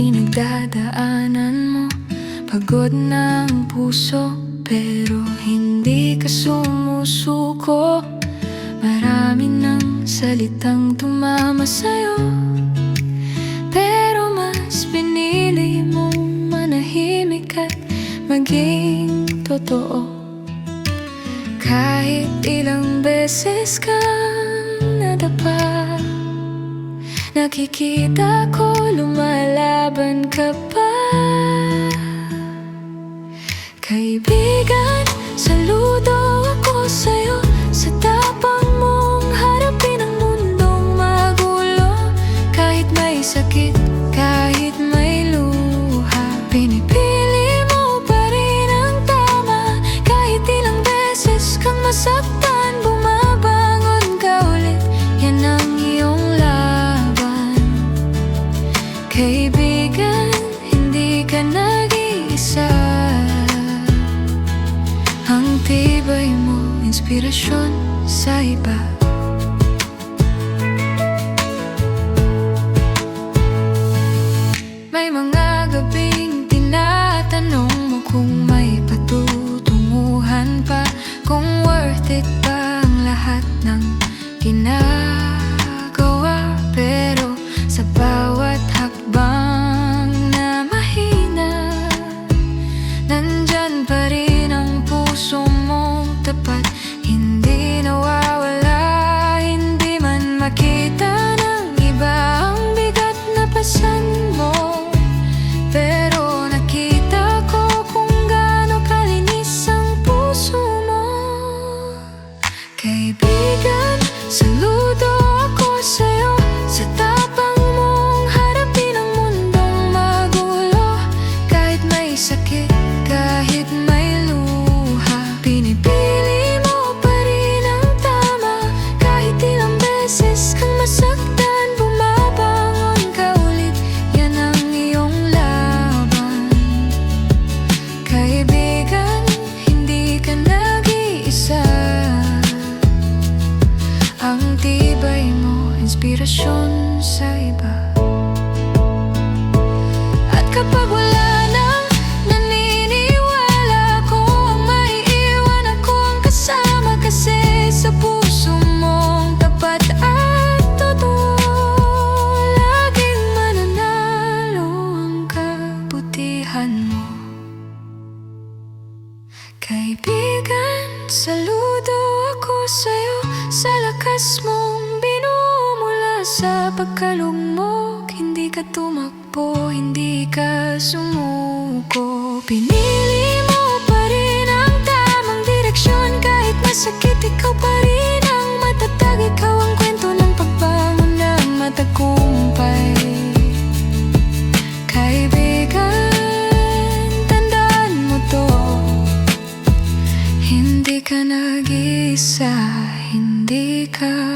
pinagdadaanan mo. Pagod na ang puso pero hindi ka sumusuko. Marami ng salitang tumama sa'yo. Pero mas pinili mong manahimik at maging totoo. Kahit ilang beses kang Nakikita ko lumalaban ka pa inspirasyon sa iba. May mga gabing tinatanong mo kung may patutunguhan pa Kung worth it ba ang lahat ng ginagawa iba. At kapag wala nang naniniwala ko maiiwan ako ang kasama Kasi sa puso mong tapat at totoo. Laging mananalo ang kabutihan mo. Kaibigan, saludo ako sa'yo Sa lakas mong sa pagkalugmok Hindi ka tumakbo, hindi ka sumuko. Pinili mo pa rin ang tamang direksyon Kahit masakit, ikaw pa rin ang matatag. Ikaw ang kwento ng pagbangon ng matagumpay. Kaibigan, tandaan mo to. Hindi ka nag-isa, hindi ka